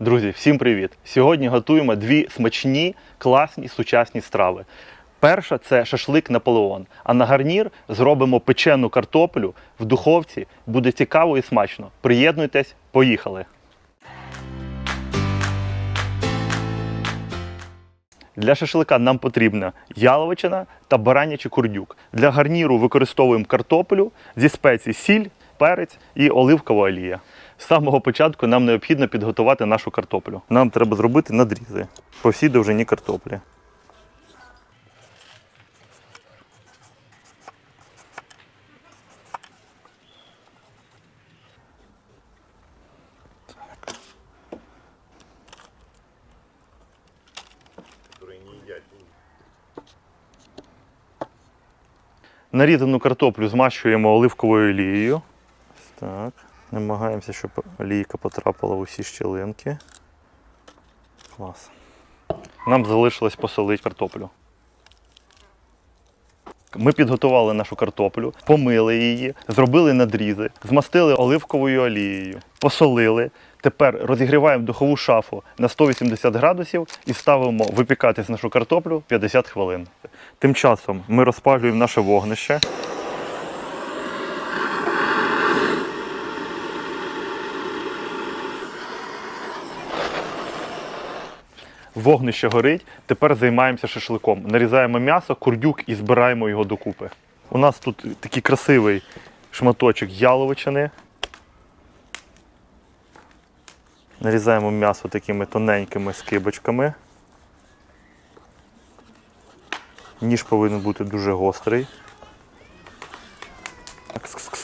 Друзі, всім привіт! Сьогодні готуємо дві смачні, класні сучасні страви. Перша це шашлик Наполеон. А на гарнір зробимо печену картоплю в духовці. Буде цікаво і смачно. Приєднуйтесь, поїхали! Для шашлика нам потрібна яловичина та баранячий курдюк. Для гарніру використовуємо картоплю зі спецій сіль, перець і оливкова олія. З самого початку нам необхідно підготувати нашу картоплю. Нам треба зробити надрізи по всій довжині картоплі. Нарізану картоплю змащуємо оливковою олією. Так. Намагаємося, щоб олійка потрапила в усі щілинки. Клас. Нам залишилось посолити картоплю. Ми підготували нашу картоплю, помили її, зробили надрізи, змастили оливковою олією, посолили. Тепер розігріваємо духову шафу на 180 градусів і ставимо випікатись нашу картоплю 50 хвилин. Тим часом ми розпалюємо наше вогнище. Вогнище горить. Тепер займаємося шашликом. Нарізаємо м'ясо, курдюк і збираємо його докупи. У нас тут такий красивий шматочок яловичини. Нарізаємо м'ясо такими тоненькими скибочками. Ніж повинен бути дуже гострий. Кс-кс-кс, кс-кс.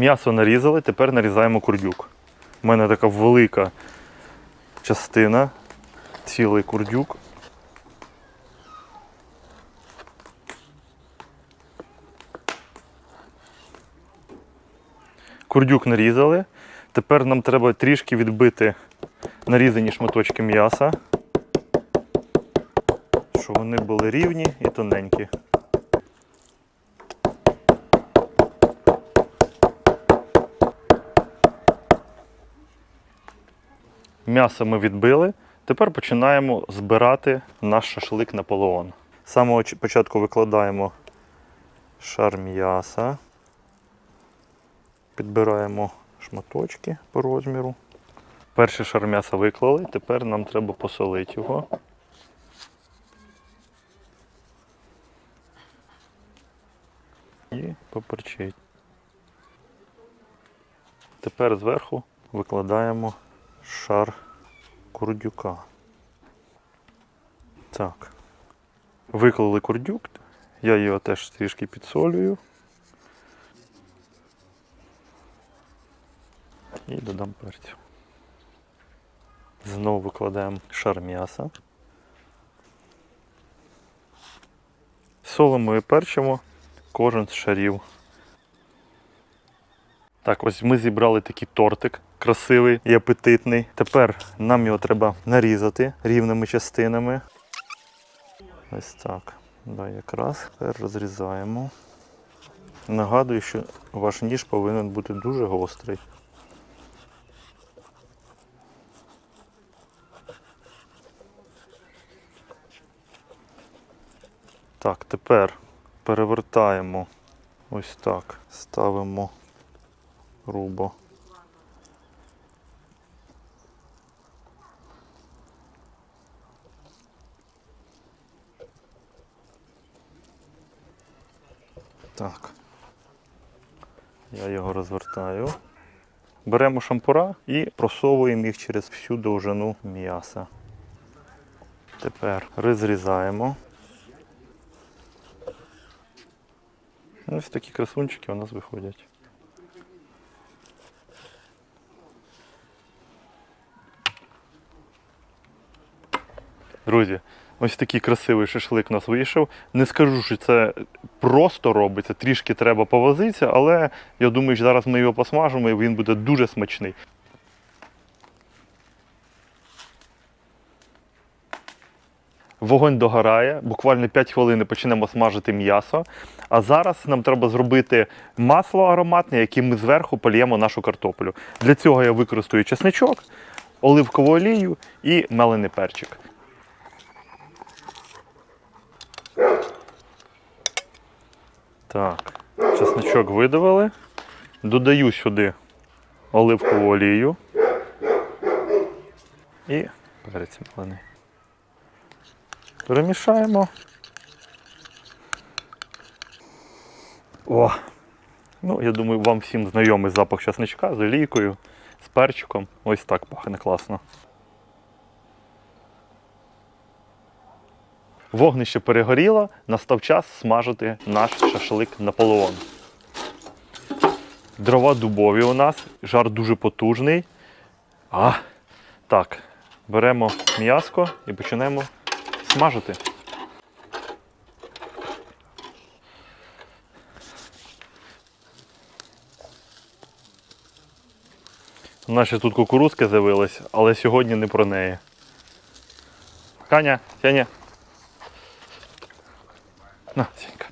М'ясо нарізали, тепер нарізаємо курдюк. У мене така велика частина, цілий курдюк. Курдюк нарізали. Тепер нам треба трішки відбити нарізані шматочки м'яса, щоб вони були рівні і тоненькі. М'ясо ми відбили. Тепер починаємо збирати наш шашлик Наполеон. З самого початку викладаємо шар м'яса. Підбираємо шматочки по розміру. Перший шар м'яса виклали, тепер нам треба посолити його. І поперчити. Тепер зверху викладаємо шар курдюка. Так. Виклали курдюк. Я його теж трішки підсолюю. І додам перцю. Знову викладаємо шар м'яса. Солимо і перчимо кожен з шарів. Так, ось ми зібрали такий тортик красивий і апетитний. Тепер нам його треба нарізати рівними частинами. Ось так. Да, якраз Тепер розрізаємо. Нагадую, що ваш ніж повинен бути дуже гострий. Так, тепер перевертаємо ось так, ставимо грубо. Так. Я його розвертаю. Беремо шампура і просовуємо їх через всю довжину м'яса. Тепер розрізаємо. Ось такі красунчики у нас виходять. Друзі, ось такий красивий шашлик у нас вийшов. Не скажу, що це просто робиться, трішки треба повозитися, але я думаю, що зараз ми його посмажимо і він буде дуже смачний. Вогонь догорає, буквально 5 хвилин почнемо смажити м'ясо. А зараз нам треба зробити масло ароматне, яким ми зверху польємо нашу картоплю. Для цього я використаю чесничок, оливкову олію і мелений перчик. Так, чесничок видавили. Додаю сюди оливкову олію і перець мелений. Перемішаємо. О! Ну, я думаю, вам всім знайомий запах часничка з олійкою, з перчиком. Ось так пахне класно. Вогнище перегоріло, настав час смажити наш шашлик Наполеон. Дрова дубові у нас, жар дуже потужний. А, так, беремо м'яско і починаємо смажити. У нас тут кукурузки з'явились, але сьогодні не про неї. Каня, Сеня. На, Сенька.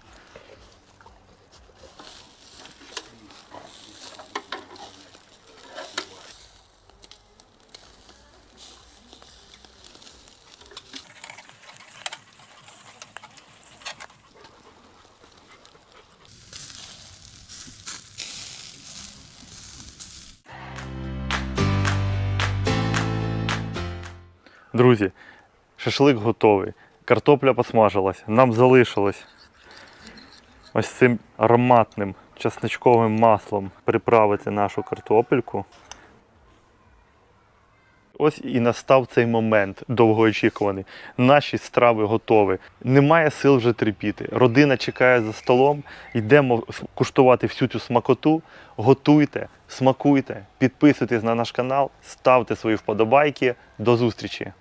Друзі, шашлик готовий. Картопля посмажилась. Нам залишилось ось цим ароматним чесничковим маслом приправити нашу картопельку. Ось і настав цей момент довгоочікуваний. Наші страви готові. Немає сил вже терпіти. Родина чекає за столом. Йдемо куштувати всю цю смакоту. Готуйте, смакуйте, підписуйтесь на наш канал, ставте свої вподобайки. До зустрічі!